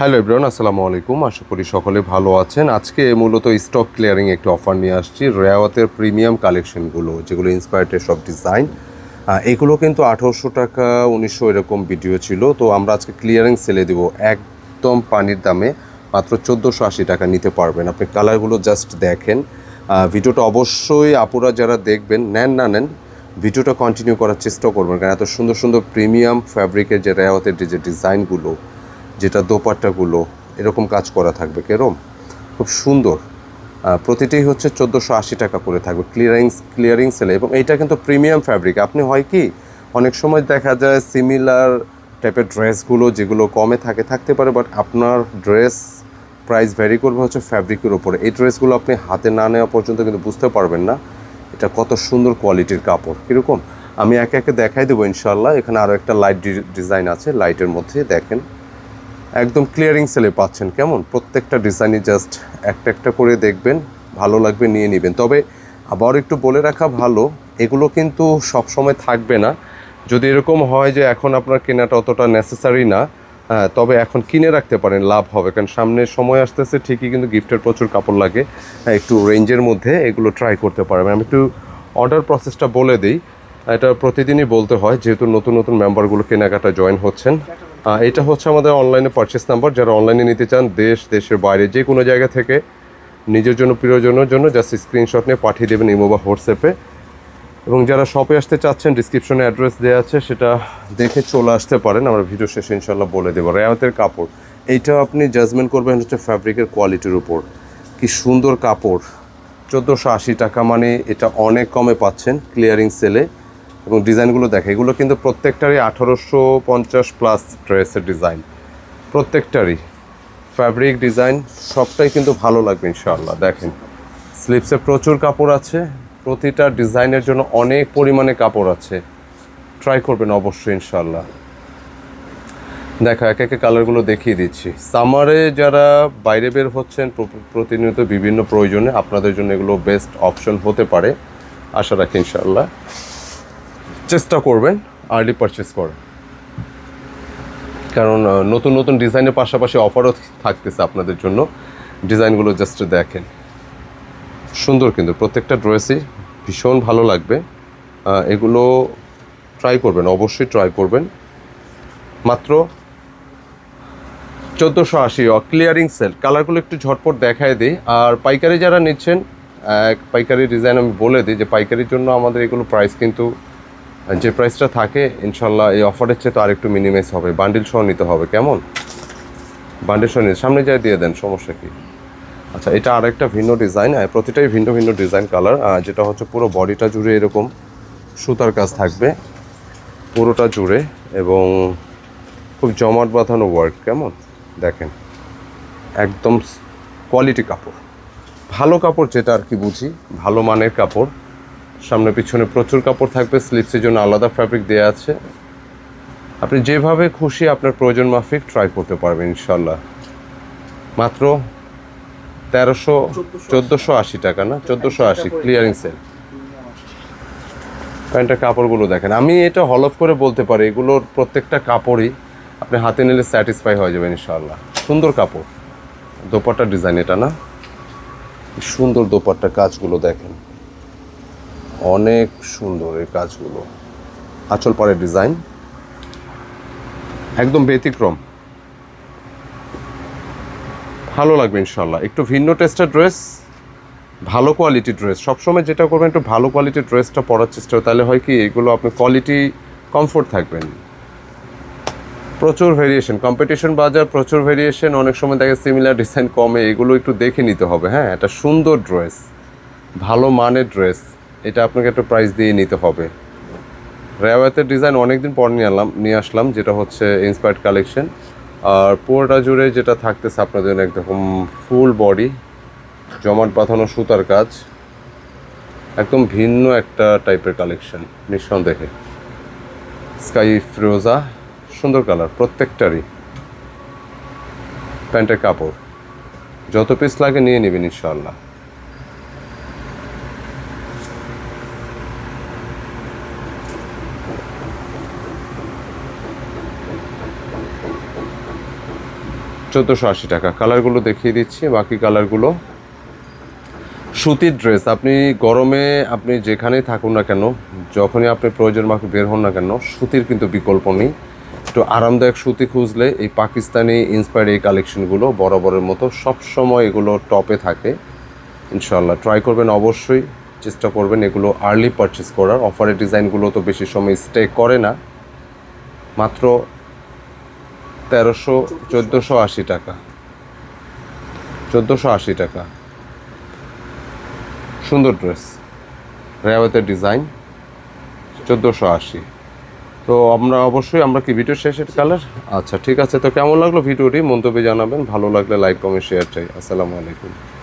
Hello everyone, আসসালামু আলাইকুম। আশা করি সকলে ভালো আছেন। আজকে মূলত স্টক ক্লিয়ারিং একটি অফার নিয়ে আসছি, রেওয়াতের প্রিমিয়াম কালেকশনগুলো যেগুলো ইন্সপায়ার্টেড সব ডিজাইন এগুলো কিন্তু আঠারোশো টাকা, উনিশশো এরকম ভিডিও ছিল। তো আমরা আজকে ক্লিয়ারিং সেলে দেবো একদম পানির দামে, মাত্র চোদ্দোশো আশি টাকা নিতে পারবেন। আপনি কালারগুলো জাস্ট দেখেন। ভিডিওটা অবশ্যই আপুরা যারা দেখবেন, নেন না নেন ভিডিওটা কন্টিনিউ করার চেষ্টা করবেন। কারণ এত সুন্দর সুন্দর প্রিমিয়াম ফ্যাব্রিকের যে রেওয়াতের যে ডিজাইনগুলো যেটা দোপাট্টাগুলো, এরকম কাজ করা থাকবে, কেরম? খুব সুন্দর। প্রতিটি হচ্ছে চোদ্দোশো আশি টাকা করে থাকবে ক্লিয়ারিং ক্লিয়ারিং সেলে এবং এইটা কিন্তু প্রিমিয়াম ফ্যাব্রিক আপনি হয় কি, অনেক সময় দেখা যায় সিমিলার টাইপের ড্রেসগুলো যেগুলো কমে থাকে, থাকতে পারে বাট আপনার ড্রেস প্রাইস ভ্যারি করবে হচ্ছে ফ্যাব্রিকের ওপরে এই ড্রেসগুলো আপনি হাতে না নেওয়া পর্যন্ত কিন্তু বুঝতে পারবেন না, এটা কত সুন্দর কোয়ালিটির কাপড়। কীরকম? আমি একে একে দেখাই দেবো ইনশাল্লাহ এখানে আরও একটা লাইট ডিজাইন আছে লাইটের মধ্যে দেখেন। একদম ক্লিয়ারিং সেলে পাচ্ছেন। কেমন? প্রত্যেকটা ডিজাইনই জাস্ট একটা একটা করে দেখবেন ভালো লাগবে নিয়ে নেবেন। তবে আবার একটু বলে রাখা ভালো এগুলো কিন্তু সব সময় থাকবে না। যদি এরকম হয় যে এখন আপনার কেনাটা অতটা নেসেসারি না হ্যাঁ, তবে এখন কিনে রাখতে পারেন লাভ হবে। কারণ সামনে সময় আসতেছে ঠিকই কিন্তু গিফটের প্রচুর কাপড় লাগে। হ্যাঁ, একটু রেঞ্জের মধ্যে এগুলো ট্রাই করতে পারবেন। আমি একটু অর্ডার প্রসেসটা বলে দিই। এটা প্রতিদিনই বলতে হয় যেহেতু নতুন নতুন মেম্বারগুলো কেনাকাটা জয়েন হচ্ছেন। এটা হচ্ছে আমাদের অনলাইনে পারচেস নাম্বার যারা অনলাইনে নিতে চান, দেশ, দেশের বাইরে যে কোনো জায়গা থেকে, নিজের জন্য, প্রিয়জনের জন্য জাস্ট স্ক্রিনশট নিয়ে পাঠিয়ে দেবেন ইমো বা হোয়াটসঅ্যাপে এবং যারা শপে আসতে চাচ্ছেন ডিসক্রিপশনে অ্যাড্রেস দেওয়া আছে, সেটা দেখে চলে আসতে পারেন। আমরা ভিডিও শেষে ইনশাল্লাহ বলে দেবো। রেয়াতের কাপড়। এইটা আপনি জাজমেন্ট করবেন হচ্ছে ফ্যাব্রিকের কোয়ালিটির উপর। কি সুন্দর কাপড়। চোদ্দোশো আশি টাকা মানে এটা অনেক কমে পাচ্ছেন ক্লিয়ারিং সেলে এবং ডিজাইনগুলো দেখে, এগুলো কিন্তু প্রত্যেকটারই আঠারোশো পঞ্চাশ প্লাস ড্রেসের ডিজাইন। প্রত্যেকটারই। ফ্যাব্রিক ডিজাইন সবটাই কিন্তু ভালো লাগবে ইনশাআল্লাহ। দেখেন স্লিপসে প্রচুর কাপড় আছে। প্রতিটা ডিজাইনের জন্য অনেক পরিমাণে কাপড় আছে। ট্রাই করবেন অবশ্যই ইনশাআল্লাহ। দেখো, এক একে কালারগুলো দেখিয়ে দিচ্ছি। সামারে যারা বাইরে বের হচ্ছেন প্রতিনিয়ত বিভিন্ন প্রয়োজনে আপনাদের জন্য এগুলো বেস্ট অপশন হতে পারে। আশা রাখি ইনশাআল্লাহ। চেষ্টা করবেন আর্লি পারচেস করেন কারণ নতুন নতুন ডিজাইনের পাশাপাশি অফারও থাকতেছে আপনাদের জন্য। ডিজাইনগুলো জাস্ট দেখেন। সুন্দর কিন্তু, প্রত্যেকটা ড্রেসই ভীষণ ভালো লাগবে। এগুলো ট্রাই করবেন, অবশ্যই ট্রাই করবেন। মাত্র চোদ্দোশো আশি ক্লিয়ারিং সেল কালারগুলো একটু ঝটপট দেখায় দিই। আর পাইকারি যারা নিচ্ছেন, এক পাইকারি ডিজাইন আমি বলে দিই যে পাইকারির জন্য আমাদের এগুলো প্রাইস কিন্তু যে প্রাইসটা থাকে, ইনশাল্লাহ এই অফারের চেয়ে তো আরেকটু মিনিমাইজ হবে। বান্ডিল সহ নিতে হবে, কেমন? বান্ডিল সহ নিতে সামনে যাই দিয়ে দেন, সমস্যা কি? আচ্ছা এটা আরেকটা ভিন্ন ডিজাইন প্রতিটাই ভিন্ন ভিন্ন ডিজাইন কালার যেটা হচ্ছে পুরো বডিটা জুড়ে এরকম সুতার কাজ থাকবে। পুরোটা জুড়ে এবং খুব জমাট বাঁধানো ওয়ার্ক কেমন? দেখেন, একদম কোয়ালিটি কাপড়। ভালো কাপড় যেটা আর কি বুঝি, ভালো মানের কাপড়। সামনে পিছনে প্রচুর কাপড় থাকবে স্লিপসের জন্য আলাদা ফ্যাব্রিক দেওয়া আছে। আপনি যেভাবে খুশি আপনার প্রয়োজন মাফিক ট্রাই করতে পারবেন ইনশাল্লাহ মাত্র তেরোশো, চোদ্দোশো আশি টাকা না? চোদ্দোশো আশি ক্লিয়ারিং সেল প্যান্টের কাপড়গুলো দেখেন। আমি এটা হলফ করে বলতে পারি, এগুলোর প্রত্যেকটা কাপড়ই আপনি হাতে নিলে স্যাটিসফাই হয়ে যাবেন ইনশাল্লাহ সুন্দর কাপড়। দোপাট্টা ডিজাইন এটা না? সুন্দর দোপাট্টা কাজগুলো দেখেন। অনেক সুন্দর এই কাজগুলো। আঁচল পাড়ের ডিজাইন? একদম ব্যতিক্রম। ভালো লাগবে ইনশাল্লাহ একটু ভিন্ন টেস্টের ড্রেস, ভালো কোয়ালিটির ড্রেস। সবসময় যেটা করবেন একটু ভালো কোয়ালিটির ড্রেসটা পরার চেষ্টা তাহলে হয় কি, এগুলো আপনি কোয়ালিটি, কমফোর্ট থাকবেন। প্রচুর ভেরিয়েশন। কম্পিটিশন বাজার, প্রচুর ভেরিয়েশন। অনেক সময় দেখে সিমিলার ডিজাইন কমে। এগুলো একটু দেখে নিতে হবে। হ্যাঁ একটা সুন্দর ড্রেস, ভালো মানের ড্রেস। এটা আপনাকে একটা প্রাইস দিয়ে নিতে হবে। রেওয়াতের ডিজাইন অনেকদিন পর নিয়ে আনলাম, নিয়ে আসলাম, যেটা হচ্ছে ইন্সপায়ার্ড কালেকশন আর পুরোটা জুড়ে যেটা থাকতেছে আপনাদের জন্য একদম ফুল বডি জমাট বাঁধানো সুতার কাজ। একদম ভিন্ন একটা টাইপের কালেকশন নিঃসন্দেহে। স্কাই ফিরোজা সুন্দর কালার প্রত্যেকটারই। প্যান্টের কাপড়, যত পিস লাগে নিয়ে নেবেন ইনশাআল্লাহ। চোদ্দোশো আশি টাকা। কালারগুলো দেখিয়ে দিচ্ছি, বাকি কালারগুলো। সুতির ড্রেস, আপনি গরমে আপনি যেখানেই থাকুন না কেন, যখনই আপনি প্রয়োজন মাকে বের হন না কেন, সুতির কিন্তু বিকল্প নেই। একটু আরামদায়ক সুতি খুঁজলে এই পাকিস্তানি ইন্সপায়ার্ড এই কালেকশনগুলো বরাবরের মতো সবসময় এগুলো টপে থাকে। ইনশাল্লাহ ট্রাই করবেন অবশ্যই, চেষ্টা করবেন এগুলো আর্লি পারচেস করার। অফারের ডিজাইনগুলো তো বেশি সময় স্টে করে না। মাত্র তেরোশো, চোদ্দোশো আশি টাকা। চোদ্দোশো আশি টাকা। সুন্দর ড্রেস। রেওয়াতের ডিজাইন, চোদ্দোশো আশি। তো আমরা অবশ্যই, আমরা কি ভিডিও শেষের কালার? আচ্ছা ঠিক আছে। তো কেমন লাগল ভিডিওটি? মন্তব্যে জানাবেন। ভালো লাগলে লাইক, কমেন্ট, শেয়ার চাই। আসসালামু আলাইকুম।